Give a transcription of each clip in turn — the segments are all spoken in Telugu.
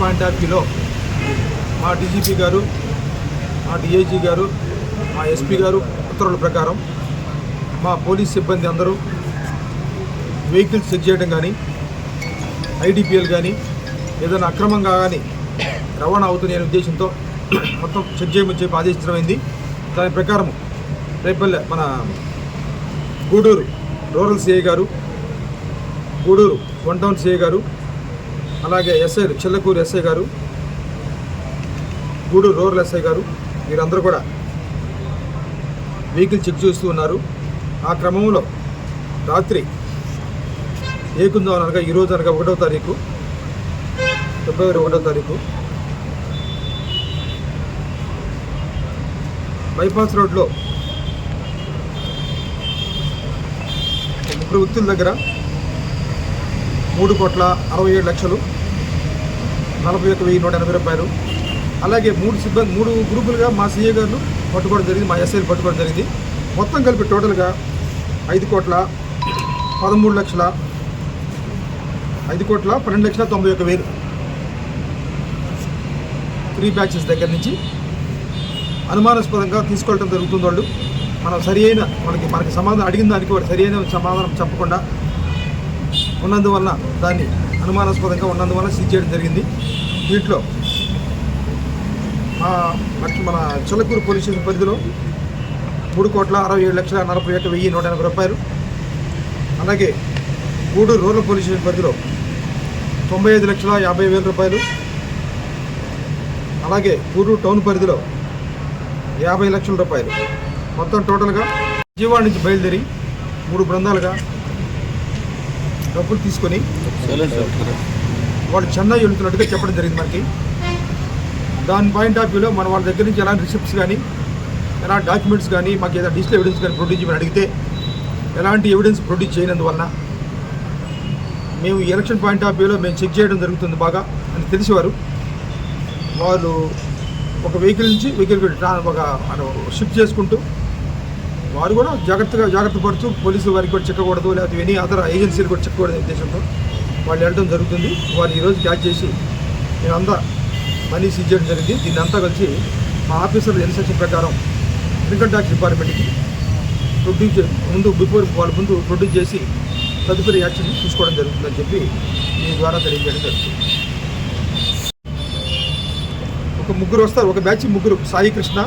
పాయింట్ ఆఫ్ వ్యూలో మా డీజీపీ గారు మా డిఐజీ గారు మా ఎస్పీ గారు ఉత్తర్వుల ప్రకారం మా పోలీస్ సిబ్బంది అందరూ వెహికల్స్ చెక్ చేయడం కానీ ఐడిపిఎల్ కానీ ఏదైనా అక్రమంగా కానీ రవాణా అవుతున్నాయనే ఉద్దేశంతో మొత్తం చెక్ చేయమని చెప్పి ఆదేశించడమైంది. దాని ప్రకారం రేపల్లె మన గూడూరు రూరల్ సిఐ గారు గూడూరు వన్ టౌన్ సిఐ గారు అలాగే ఎస్ఐ చిల్లకూరు ఎస్ఐ గారు గూడూరు రూరల్ ఎస్ఐ గారు వీరందరూ కూడా వెహికల్ చెక్ చేస్తూ ఉన్నారు. ఆ క్రమంలో రాత్రి ఏకుందో అనగా ఈరోజు అనగా ఒకటో తారీఖు ఫిబ్రవరి ఒకటో తారీఖు. బైపాస్ రోడ్లో ముగ్గురు వ్యక్తుల దగ్గర మూడు కోట్ల అరవై ఏడు లక్షలు నలభై ఒక వెయ్యి నూట ఎనభై రూపాయలు. అలాగే మూడు సిబ్బంది మూడు గ్రూపులుగా మా సీఏ గారు పట్టుకోవడం జరిగింది మా ఎస్ఐలు పట్టుకోవడం జరిగింది. మొత్తం కలిపి టోటల్గా ఐదు కోట్ల పదమూడు లక్షల ఐదు కోట్ల పన్నెండు లక్షల తొంభై ఒక వేలు. త్రీ బ్యాచెస్ దగ్గర నుంచి అనుమానాస్పదంగా తీసుకోవడం జరుగుతుంది వాళ్ళు. మనం సరి అయిన మనకి మనకి సమాధానం అడిగిన దానికి వాడు సరి అయిన సమాధానం చెప్పకుండా ఉన్నందువల్ల దాన్ని అనుమానాస్పదంగా ఉన్నందువల్ల సీజ్ చేయడం జరిగింది. దీంట్లో మన చిలకూరు పోలీస్ స్టేషన్ పరిధిలో మూడు కోట్ల అరవై ఏడు లక్షల నలభై ఒక వెయ్యి నూట ఎనభై రూపాయలు అలాగే గూడూరు రూరల్ పోలీస్ స్టేషన్ పరిధిలో తొంభై ఐదు లక్షల యాభై వేల రూపాయలు అలాగే గూడూరు టౌన్ పరిధిలో యాభై లక్షల రూపాయలు. మొత్తం టోటల్గా విజయవాడ నుంచి బయలుదేరి మూడు బృందాలుగా డబ్బులు తీసుకొని వాళ్ళు చెన్నై వెళ్తున్నట్టుగా చెప్పడం జరిగింది మనకి. దాని పాయింట్ ఆఫ్ వ్యూలో మన వాళ్ళ దగ్గర నుంచి ఎలాంటి రిసిప్ట్స్ కానీ ఎలాంటి డాక్యుమెంట్స్ కానీ మాకు ఏదైనా డిజిటల్ ఎవిడెన్స్ కానీ ప్రొడ్యూస్ చేయమని అడిగితే ఎలాంటి ఎవిడెన్స్ ప్రొడ్యూస్ చేయనందువలన మేము ఎలక్షన్ పాయింట్ ఆఫ్ వ్యూలో మేము చెక్ చేయడం జరుగుతుంది బాగా అని తెలిసేవారు. వాళ్ళు ఒక వెహికల్ నుంచి వెహికల్ ఒక షిఫ్ట్ చేసుకుంటూ వారు కూడా జాగ్రత్తగా జాగ్రత్త పడుతూ పోలీసులు వారికి కూడా చెక్కకూడదు లేకపోతే ఎనీ అదర్ ఏజెన్సీలు కూడా చెక్కకూడదు ఉద్దేశంతో వాళ్ళు వెళ్ళడం జరుగుతుంది. వారు ఈరోజు క్యాచ్ చేసి నేను అంతా మనీ సీజ్ చేయడం జరిగింది. దీన్ని అంతా కలిసి మా ఆఫీసర్ల ఇన్స్ట్రక్షన్ ప్రకారం ఇన్కమ్ ట్యాక్స్ డిపార్ట్మెంట్కి ప్రొడ్యూస్ ముందు బిఫోర్ వాళ్ళ ముందు ప్రొడ్యూస్ చేసి తదుపరి యాక్షన్ తీసుకోవడం జరుగుతుందని చెప్పి మీ ద్వారా తెలియజేయడం జరుగుతుంది. ఒక ముగ్గురు వస్తారు. ఒక బ్యాచ్ ముగ్గురు. సాయి కృష్ణ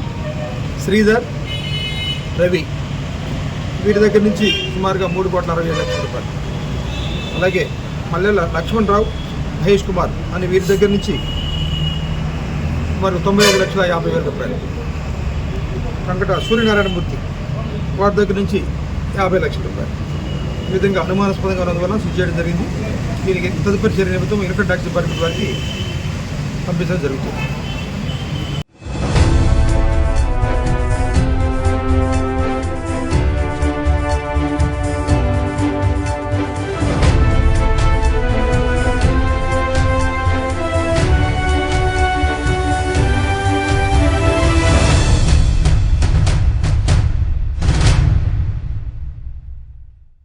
శ్రీధర్ రవి. వీటి దగ్గర నుంచి సుమారుగా మూడు కోట్ల అరవై ఏడు లక్షల రూపాయలు. అలాగే మల్లెల లక్ష్మణ్ రావు మహేష్ కుమార్ అని వీరి దగ్గర నుంచి సుమారు తొంభై ఐదు లక్షల యాభై వేల రూపాయలు. వెంకట సూర్యనారాయణమూర్తి వారి దగ్గర నుంచి యాభై లక్షల రూపాయలు. ఈ విధంగా అనుమానాస్పదంగా ఉన్నందువల్ల సూచన చేయడం జరిగింది. దీనికి తదుపరి చర్య నిమిత్తం ఇన్కమ్ ట్యాక్స్ డిపార్ట్మెంట్ వారికి పంపించడం జరుగుతుంది.